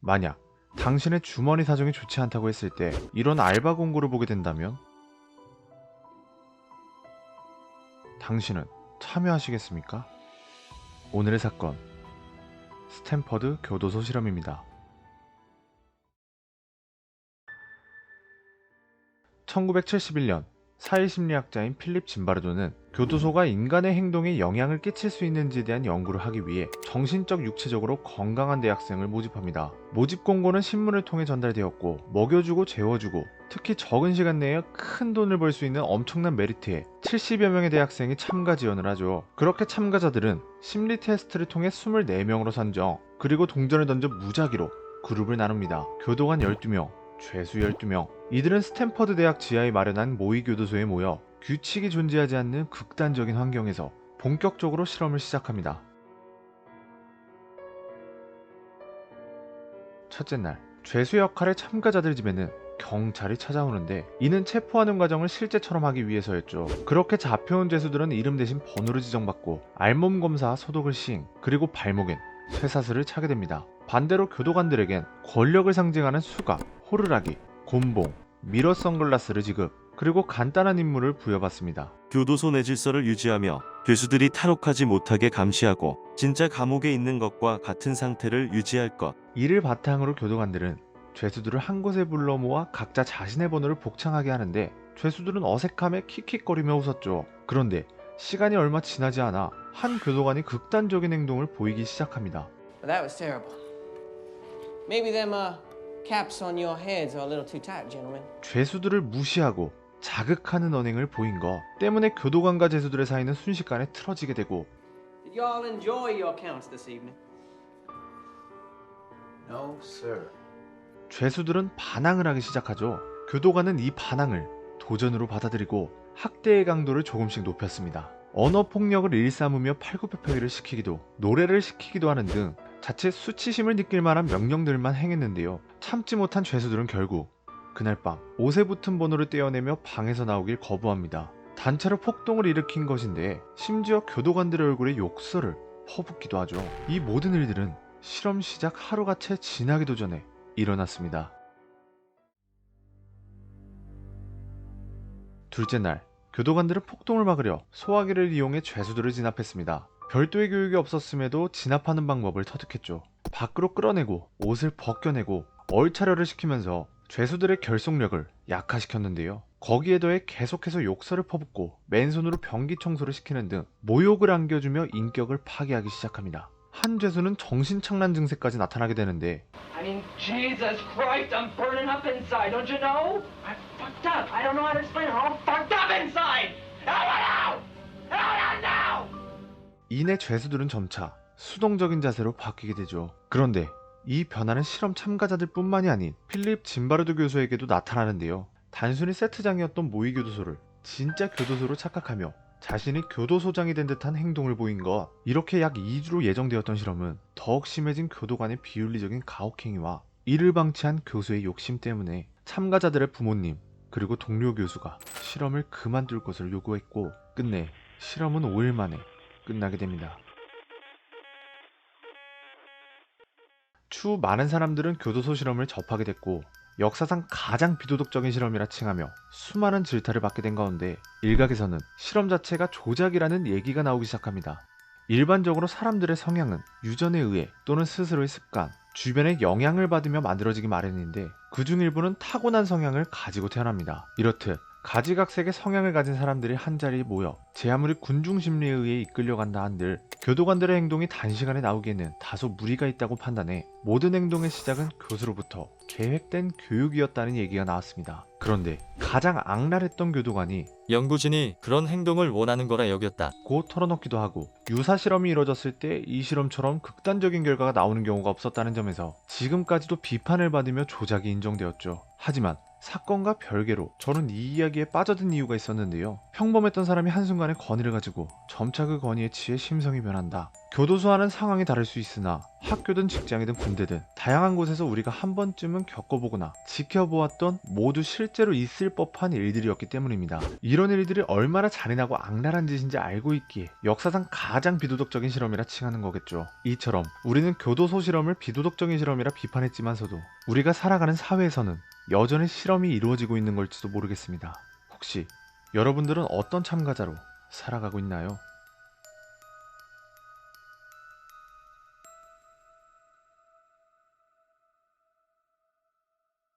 만약 당신의 주머니 사정이 좋지 않다고 했을 때 이런 알바 공고를 보게 된다면 당신은 참여하시겠습니까? 오늘의 사건 스탠퍼드 교도소 실험입니다. 1971년 사회심리학자인 필립 짐바르도는 교도소가 인간의 행동에 영향을 끼칠 수 있는지에 대한 연구를 하기 위해 정신적 육체적으로 건강한 대학생을 모집합니다. 모집 공고는 신문을 통해 전달되었고 먹여주고 재워주고 특히 적은 시간 내에 큰 돈을 벌 수 있는 엄청난 메리트에 70여 명의 대학생이 참가 지원을 하죠. 그렇게 참가자들은 심리 테스트를 통해 24명으로 선정 그리고 동전을 던져 무작위로 그룹을 나눕니다. 교도관 12명, 죄수 12명. 이들은 스탠퍼드 대학 지하에 마련한 모의 교도소에 모여 규칙이 존재하지 않는 극단적인 환경에서 본격적으로 실험을 시작합니다. 첫째 날, 죄수 역할의 참가자들 집에는 경찰이 찾아오는데 이는 체포하는 과정을 실제처럼 하기 위해서였죠. 그렇게 잡혀온 죄수들은 이름 대신 번호를 지정받고 알몸 검사 소독을 시행 그리고 발목엔 쇠사슬을 차게 됩니다. 반대로 교도관들에겐 권력을 상징하는 수갑, 호루라기, 곤봉, 미러 선글라스를 지급 그리고 간단한 임무를 부여받습니다. 교도소 내 질서를 유지하며 죄수들이 탈옥하지 못하게 감시하고 진짜 감옥에 있는 것과 같은 상태를 유지할 것. 이를 바탕으로 교도관들은 죄수들을 한 곳에 불러 모아 각자 자신의 번호를 복창하게 하는데 죄수들은 어색함에 킥킥거리며 웃었죠. 그런데 시간이 얼마 지나지 않아 한 교도관이 극단적인 행동을 보이기 시작합니다. That was terrible. Maybe them uh, caps on your heads are a little too tight, gentlemen. 죄수들을 무시하고 자극하는 언행을 보인 것 때문에 교도관과 죄수들의 사이는 순식간에 틀어지게 되고 Did y'all enjoy your counts this evening? No, sir. 죄수들은 반항을 하기 시작하죠. 교도관은 이 반항을 도전으로 받아들이고 학대의 강도를 조금씩 높였습니다. 언어 폭력을 일삼으며 팔굽혀펴기를 시키기도 노래를 시키기도 하는 등 자칫 수치심을 느낄 만한 명령들만 행했는데요. 참지 못한 죄수들은 결국 그날 밤 옷에 붙은 번호를 떼어내며 방에서 나오길 거부합니다. 단체로 폭동을 일으킨 것인데 심지어 교도관들의 얼굴에 욕설을 퍼붓기도 하죠. 이 모든 일들은 실험 시작 하루가 채 지나기도 전에 일어났습니다. 둘째 날, 교도관들은 폭동을 막으려 소화기를 이용해 죄수들을 진압했습니다. 별도의 교육이 없었음에도 진압하는 방법을 터득했죠. 밖으로 끌어내고 옷을 벗겨내고 얼차려를 시키면서 죄수들의 결속력을 약화시켰는데요. 거기에 더해 계속해서 욕설을 퍼붓고 맨손으로 변기 청소를 시키는 등 모욕을 안겨주며 인격을 파괴하기 시작합니다. 한 죄수는 정신착란 증세까지 나타나게 되는데 I mean! 이내 죄수들은 점차 수동적인 자세로 바뀌게 되죠. 그런데 이 변화는 실험 참가자들 뿐만이 아닌 필립 짐바르드 교수에게도 나타나는데요. 단순히 세트장이었던 모의 교도소를 진짜 교도소로 착각하며 자신이 교도소장이 된 듯한 행동을 보인 것. 이렇게 약 2주로 예정되었던 실험은 더욱 심해진 교도관의 비윤리적인 가혹행위와 이를 방치한 교수의 욕심 때문에 참가자들의 부모님 그리고 동료 교수가 실험을 그만둘 것을 요구했고 끝내 실험은 5일 만에 끝나게 됩니다. 추후 많은 사람들은 교도소 실험을 접하게 됐고 역사상 가장 비도덕적인 실험이라 칭하며 수많은 질타를 받게 된 가운데 일각에서는 실험 자체가 조작이라는 얘기가 나오기 시작합니다. 일반적으로 사람들의 성향은 유전에 의해 또는 스스로의 습관, 주변의 영향을 받으며 만들어지기 마련인데 그중 일부는 타고난 성향을 가지고 태어납니다. 이렇듯 가지각색의 성향을 가진 사람들이 한자리에 모여 제 아무리 군중 심리에 의해 이끌려간다 한들 교도관들의 행동이 단시간에 나오기에는 다소 무리가 있다고 판단해 모든 행동의 시작은 교수로부터 계획된 교육이었다는 얘기가 나왔습니다. 그런데 가장 악랄했던 교도관이 연구진이 그런 행동을 원하는 거라 여겼다. 고 털어놓기도 하고 유사 실험이 이뤄졌을 때 이 실험처럼 극단적인 결과가 나오는 경우가 없었다는 점에서 지금까지도 비판을 받으며 조작이 인정되었죠. 하지만 사건과 별개로 저는 이 이야기에 빠져든 이유가 있었는데요. 평범했던 사람이 한순간에 건의를 가지고 점차 그 건의에 취해 심성이 변한다. 교도소 하는 상황이 다를 수 있으나 학교든 직장이든 군대든 다양한 곳에서 우리가 한 번쯤은 겪어보거나 지켜보았던 모두 실제로 있을 법한 일들이었기 때문입니다. 이런 일들이 얼마나 잔인하고 악랄한 짓인지 알고 있기에 역사상 가장 비도덕적인 실험이라 칭하는 거겠죠. 이처럼 우리는 교도소 실험을 비도덕적인 실험이라 비판했지만서도 우리가 살아가는 사회에서는 여전히 실험이 이루어지고 있는 걸지도 모르겠습니다. 혹시 여러분들은 어떤 참가자로 살아가고 있나요?